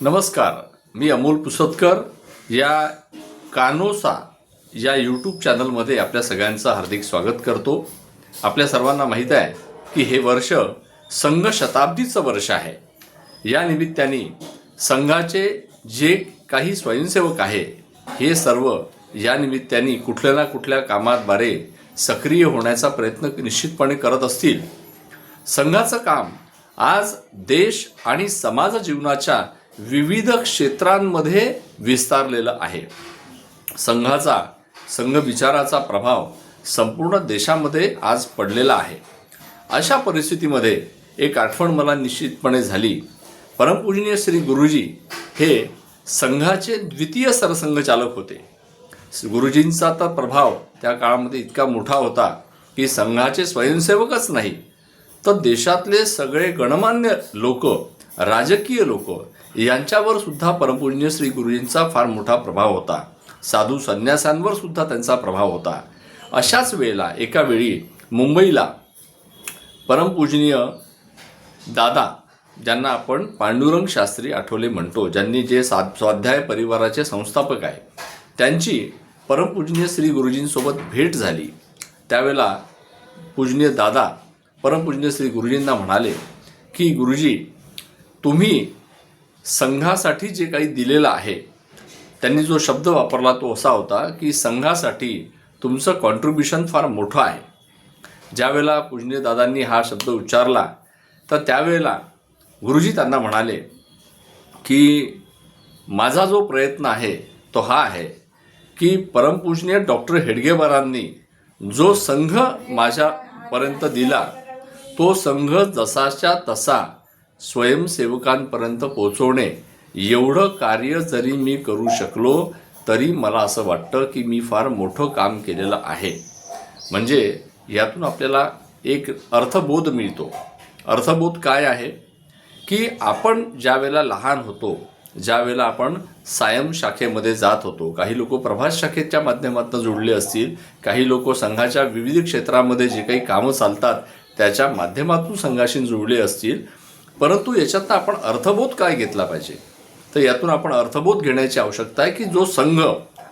नमस्कार मी अमोल पुसतकर. या कानोसा या यूट्यूब चॅनलमध्ये आपल्या सगळ्यांचं हार्दिक स्वागत करतो. आपल्या सर्वांना माहीत आहे की हे वर्ष संघ शताब्दीचं वर्ष आहे. या निमित्ताने संघाचे जे काही स्वयंसेवक आहे हे सर्व या निमित्ताने कुठल्या ना कुठल्या कामाद्वारे सक्रिय होण्याचा प्रयत्न निश्चितपणे करत असतील. संघाचं काम आज देश आणि समाज जीवनाच्या विविध क्षेत्रांमध्ये विस्तारलेलं आहे. संघाचा संघ विचाराचा प्रभाव संपूर्ण देशामध्ये आज पडलेला आहे. अशा परिस्थितीमध्ये एक आठवण मला निश्चितपणे झाली. परमपूजनीय श्री गुरुजी हे संघाचे द्वितीय सरसंघचालक होते. गुरुजींचा तर प्रभाव त्या काळामध्ये इतका मोठा होता की संघाचे स्वयंसेवकच नाही तर देशातले सगळे गणमान्य लोक राजकीय लोक यांच्यावर सुद्धा परमपूजनीय श्री गुरुजींचा फार मोठा प्रभाव होता. साधू संन्यासांवर सुद्धा त्यांचा प्रभाव होता. अशाच वेळेला एका वेळी मुंबईला परमपूजनीय दादा ज्यांना आपण पांडुरंग शास्त्री आठवले म्हणतो ज्यांनी जे सा स्वाध्याय परिवाराचे संस्थापक आहे त्यांची परमपूजनीय श्री गुरुजींसोबत भेट झाली. त्यावेळेला पूजनीय दादा परमपूजनीय श्री गुरुजींना म्हणाले की गुरुजी तुम्ही संघासाठी जे काही दिलेलं आहे त्यांनी जो शब्द वापरला तो असा होता की संघासाठी तुमचं कॉन्ट्रीब्युशन फार मोठं आहे. ज्यावेळेला पूजनीय दादांनी हा शब्द उच्चारला तर त्यावेळेला गुरुजी त्यांना म्हणाले की माझा जो प्रयत्न आहे तो हा आहे की परमपूजनीय डॉक्टर हेडगेवारांनी जो संघ माझ्यापर्यंत दिला तो संघ जसाच्या तसा स्वयंसेवकांपर्यंत पोचवणे एवढं कार्य जरी मी करू शकलो तरी मला असं वाटतं की मी फार मोठं काम केलेलं आहे. म्हणजे यातून आपल्याला एक अर्थबोध मिळतो. अर्थबोध काय आहे? की आपण ज्या वेळेला लहान होतो ज्या वेळेला आपण सायम शाखेमध्ये जात होतो काही लोक प्रभास शाखेच्या माध्यमातून जुळले असतील काही लोक संघाच्या विविध क्षेत्रामध्ये जे काही कामं चालतात त्याच्या माध्यमातून संघाशी जुळले असतील परंतु याच्यातनं आपण अर्थबोध काय घेतला पाहिजे? तर यातून आपण अर्थबोध घेण्याची आवश्यकता आहे की जो संघ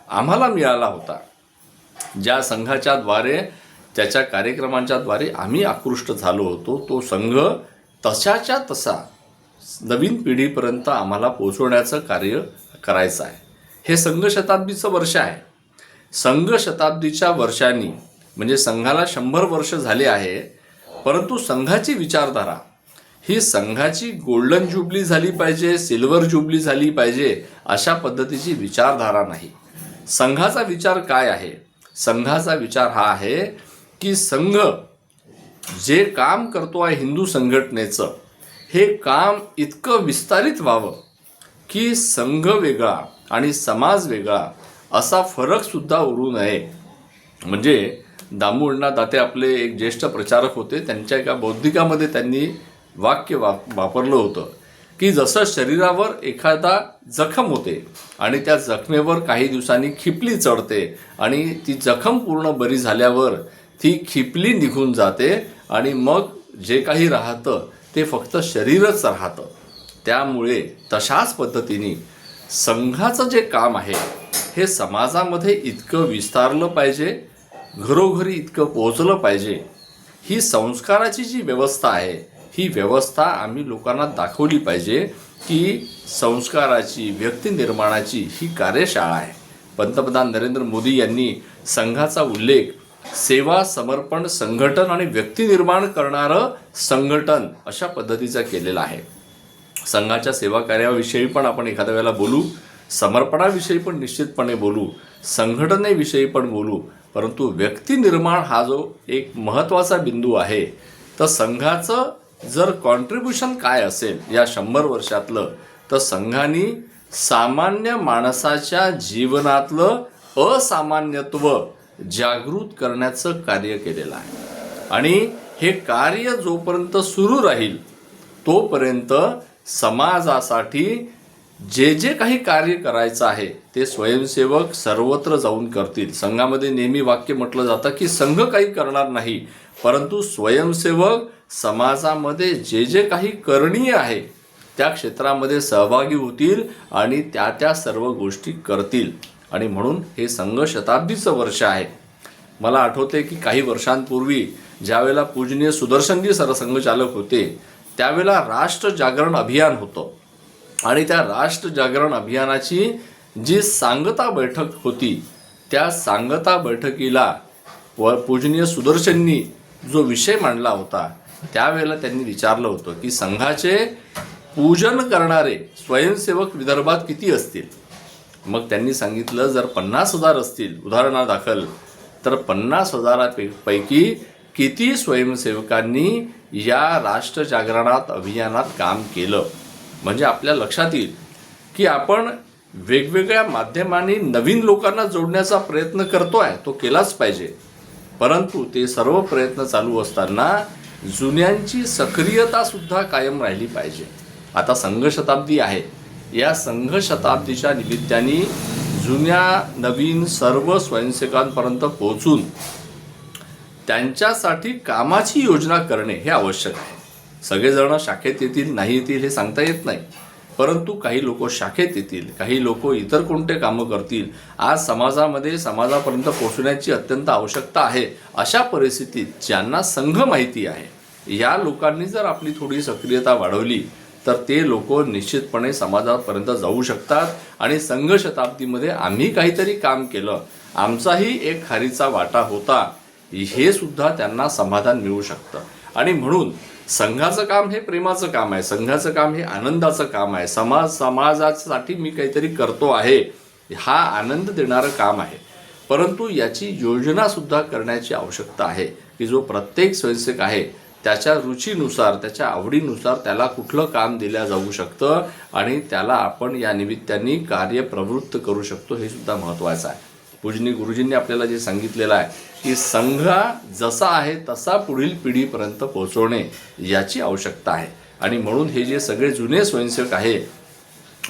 आम्हाला मिळाला होता ज्या संघाच्या द्वारे त्याच्या कार्यक्रमांच्या द्वारे आम्ही आकृष्ट झालो होतो तो संघ तशाच्या तसा नवीन पिढीपर्यंत आम्हाला पोचवण्याचं कार्य करायचं आहे. हे संघ शताब्दीचं वर्ष आहे. संघ शताब्दीच्या वर्षांनी म्हणजे संघाला शंभर वर्ष झाले आहे परंतु संघाची विचारधारा ही संघाची गोल्डन जुबली झाली पाहिजे सिल्वर जुबली झाली पाहिजे अशा पद्धतीची विचारधारा नाही. संघाचा विचार काय आहे? संघाचा विचार हा आहे की संघ जे काम करतो आहे हिंदू संघटनेचं हे काम इतकं विस्तारित व्हावं की संघ वेगळा आणि समाज वेगळा असा फरकसुद्धा उरू नये. म्हणजे दामू दाते आपले एक ज्येष्ठ प्रचारक होते त्यांच्या एका बौद्धिकामध्ये त्यांनी वाक्य वा वापरलं होतं की जसं शरीरावर एखादा जखम होते आणि त्या जखमेवर काही दिवसांनी खिपली चढते आणि ती जखम पूर्ण बरी झाल्यावर ती खिपली निघून जाते आणि मग जे काही राहतं ते फक्त शरीरच राहतं. त्यामुळे तशाच पद्धतीने संघाचं जे काम आहे हे समाजामध्ये इतकं विस्तारलं पाहिजे घरोघरी इतकं पोहोचलं पाहिजे ही संस्काराची जी व्यवस्था आहे ही व्यवस्था आम्ही लोकांना दाखवली पाहिजे की संस्काराची व्यक्ती निर्माणाची ही कार्यशाळा आहे. पंतप्रधान नरेंद्र मोदी यांनी संघाचा उल्लेख सेवा समर्पण संघटन आणि व्यक्ती निर्माण करणारं संघटन अशा पद्धतीचा केलेला आहे. संघाच्या सेवा कार्याविषयी पण आपण एखाद्या वेळेला बोलू समर्पणाविषयी पण निश्चितपणे बोलू संघटनेविषयी पण बोलू परंतु व्यक्ती निर्माण हा जो एक महत्त्वाचा बिंदू आहे तर संघाचं जर कॉन्ट्रीब्युशन काय असेल या शंभर वर्षातलं तर संघाने सामान्य माणसाच्या जीवनातलं असामान्यत्व जागृत करण्याचं कार्य केलेलं आहे. आणि हे कार्य जोपर्यंत सुरू राहील तोपर्यंत समाजासाठी जे जे काही कार्य करायचं आहे ते स्वयंसेवक सर्वत्र जाऊन करतील. संघामध्ये नेहमी वाक्य म्हटलं जातं की संघ काही करणार नाही परंतु स्वयंसेवक समाजामध्ये जे जे काही करणीय आहे त्या क्षेत्रामध्ये सहभागी होतील आणि त्या त्या सर्व गोष्टी करतील. आणि म्हणून हे संघ शताब्दीचं वर्ष आहे. मला आठवते की काही वर्षांपूर्वी ज्यावेळेला पूजनीय सुदर्शनजी सरसंघचालक होते त्यावेळेला राष्ट्र जागरण अभियान होतं. आणि त्या राष्ट्र जागरण अभियानाची जी सांगता बैठक होती त्या सांगता बैठकीला व पूजनीय सुदर्शननी जो विषय मांडला होता त्यावेळेला त्यांनी विचारलं होतं की संघाचे पूजन करणारे स्वयंसेवक विदर्भात किती असतील? मग त्यांनी सांगितलं जर पन्नास हजार असतील उदाहरणादाखल तर पन्नास हजारापैकी किती स्वयंसेवकांनी या राष्ट्र जागरणात अभियानात काम केलं? म्हणजे आपल्या लक्षात येईल की आपण वेगवेगळ्या माध्यमांनी नवीन लोकांना जोडण्याचा प्रयत्न करतो आहे तो केलाच पाहिजे. परंतु ते सर्व प्रयत्न चालू असताना जुन्यांची सक्रियता सुद्धा कायम राहिली पाहिजे. आता संघ शताब्दी आहे. या संघ शताब्दीच्या निमित्ताने जुन्या नवीन सर्व स्वयंसेवकांपर्यंत पोहोचून त्यांच्यासाठी कामाची योजना करणे हे आवश्यक आहे. सगळेजण शाखेत येतील नाही येतील हे सांगता येत नाही. परंतु काही लोक शाखेत येतील काही लोक इतर कोणते कामं करतील आज समाजामध्ये समाजापर्यंत पोहोचण्याची अत्यंत आवश्यकता आहे. अशा परिस्थितीत ज्यांना संघ माहिती आहे या लोकांनी जर आपली थोडी सक्रियता वाढवली तर ते लोक निश्चितपणे समाजापर्यंत जाऊ शकतात आणि संघ शताब्दीमध्ये आम्ही काहीतरी काम केलं आमचाही एक खारीचा वाटा होता हे सुद्धा त्यांना समाधान मिळू शकतं. आणि म्हणून संघाचं काम हे प्रेमाचं काम आहे संघाचं काम हे आनंदाचं काम आहे. समाज समाजासाठी मी काहीतरी करतो आहे हा आनंद देणारं काम आहे. परंतु याची योजनासुद्धा करण्याची आवश्यकता आहे की जो प्रत्येक स्वयंसेवक आहे त्याच्या रुचीनुसार त्याच्या आवडीनुसार त्याला कुठलं काम दिल्या जाऊ शकतं आणि त्याला आपण या निमित्ताने कार्य प्रवृत्त करू शकतो हे सुद्धा महत्त्वाचं आहे. पूजनी गुरुजींनी आपल्याला जे सांगितलेलं आहे की संघ जसा आहे तसा पुढील पिढीपर्यंत पोहोचवणे याची आवश्यकता आहे. आणि म्हणून हे जे सगळे जुने स्वयंसेवक आहे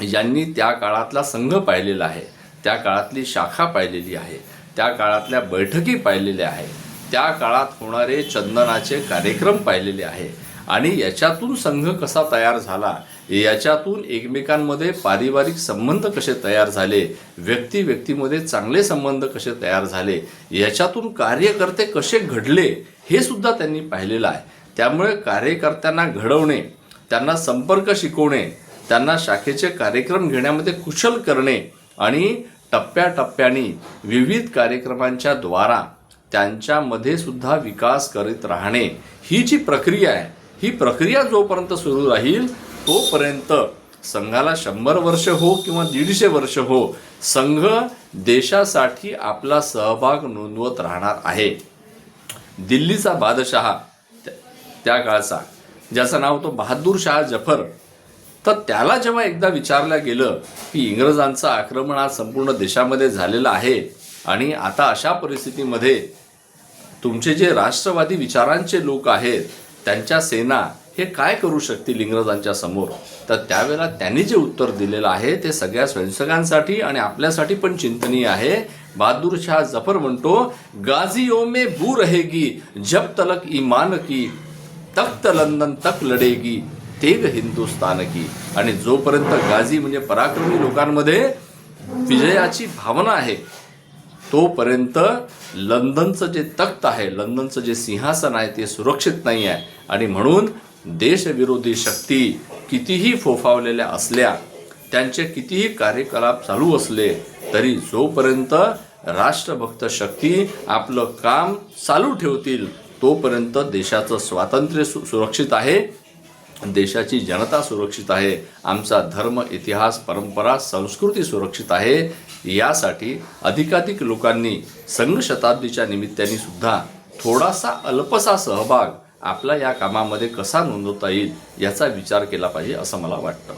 यांनी त्या काळातला संघ पाहिलेला आहे त्या काळातली शाखा पाहिलेली आहे त्या काळातल्या बैठकी पाहिलेल्या आहे त्या काळात होणारे चंदनाचे कार्यक्रम पाहिलेले आहे. आणि याच्यातून संघ कसा तयार झाला याच्यातून एकमेकांमध्ये पारिवारिक संबंध कसे तयार झाले व्यक्ती व्यक्तीमध्ये चांगले संबंध कसे तयार झाले याच्यातून कार्यकर्ते कसे घडले हे सुद्धा त्यांनी पाहिलेलं आहे. त्यामुळे कार्यकर्त्यांना घडवणे त्यांना संपर्क शिकवणे त्यांना शाखेचे कार्यक्रम घेण्यामध्ये कुशल करणे आणि टप्प्याटप्प्याने विविध कार्यक्रमांच्या द्वारा त्यांच्यामध्ये सुद्धा विकास करीत राहणे ही जी प्रक्रिया आहे ही प्रक्रिया जोपर्यंत सुरू राहील तोपर्यंत संघाला शंभर वर्ष हो किंवा दीडशे वर्ष हो संघ देशासाठी आपला सहभाग नोंदवत राहणार आहे. दिल्लीचा बादशहा त्या- त्या काळचा ज्याचं नाव होतं बहादूर शाह जफर तर त्याला जेव्हा एकदा विचारलं गेलं की इंग्रजांचं आक्रमण आज संपूर्ण देशामध्ये झालेलं आहे आणि आता अशा परिस्थितीमध्ये तुमचे जे राष्ट्रवादी विचारांचे लोक आहेत त्यांच्या सेना हे काय करू शकतील इंग्रजांच्या समोर? तर त्यावेळेला त्यांनी जे उत्तर दिलेलं आहे ते सगळ्या स्वयंसेवकांसाठी आणि आपल्यासाठी पण चिंतनीय आहे. बहादूर शाह जफर म्हणतो गाझीओ मे बू रहेगी जब तलक इमान की तख्त लंदन तक लढेगी तेग हिंदुस्तान की. आणि जोपर्यंत गाझी म्हणजे पराक्रमी लोकांमध्ये विजयाची भावना आहे तोपर्यंत लंडनचं जे तख्त आहे लंडनचं जे सिंहासन आहे ते सुरक्षित नाही आहे. आणि म्हणून देशविरोधी शक्ती कितीही फोफावलेल्या असल्या त्यांचे कितीही कार्यकलाप चालू असले तरी जोपर्यंत राष्ट्रभक्त शक्ती आपलं काम चालू ठेवतील तोपर्यंत देशाचं स्वातंत्र्य सु सुरक्षित आहे. देशाची जनता सुरक्षित आहे आमचा धर्म इतिहास परंपरा संस्कृती सुरक्षित आहे यासाठी अधिकाधिक लोकांनी संघ शताब्दीच्या निमित्ताने सुद्धा थोडासा अल्पसा सहभाग आपला या कामामध्ये कसा नोंदवता येईल याचा विचार केला पाहिजे असं मला वाटतं.